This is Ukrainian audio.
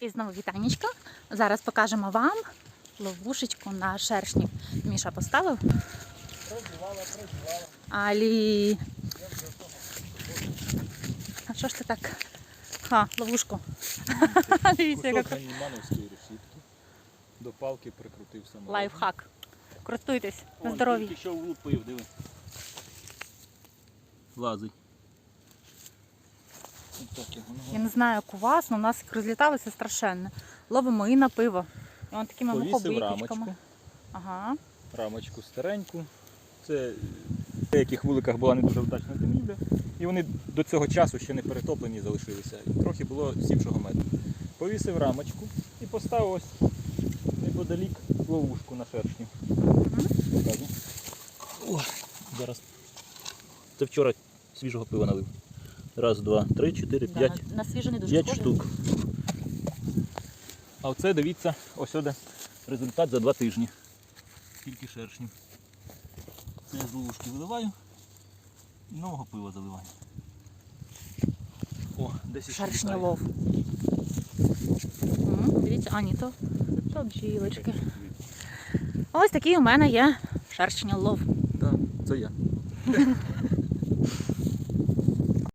І знову вітанечко. Зараз покажемо вам ловушечку на шершні. Міша поставив. Алі. А що ж ти так? Ха, ловушку. Дивіться, яка решітки. До палки прикрутив саме. лайфхак. Користуйтесь на здоров'я. Лазить. Я не знаю, як у вас, але у нас як розліталося страшенно. Ловимо і на пиво. І он такими Повісив рамочку. Ага. Рамочку стареньку. Це в деяких вуликах була не дуже вдачна зимівля. І вони до цього часу ще не перетоплені залишилися. І трохи було сівшого меду. Повісив рамочку і поставив ось неподалік ловушку на шершню. Покажу. О, зараз. Це вчора свіжого пива налив. Раз, два, три, чотири, Да, п'ять. на, на свіже не дуже П'ять схоже. штук. А оце дивіться, ось сюди результат за два тижні. Скільки шершнів. Це я з ловушки виливаю і нового пива заливаю. О, десь літає. лов. М, Дивіться, а ні, то, то бджілочки. Ось такий у мене є шершня лов. Так, це я.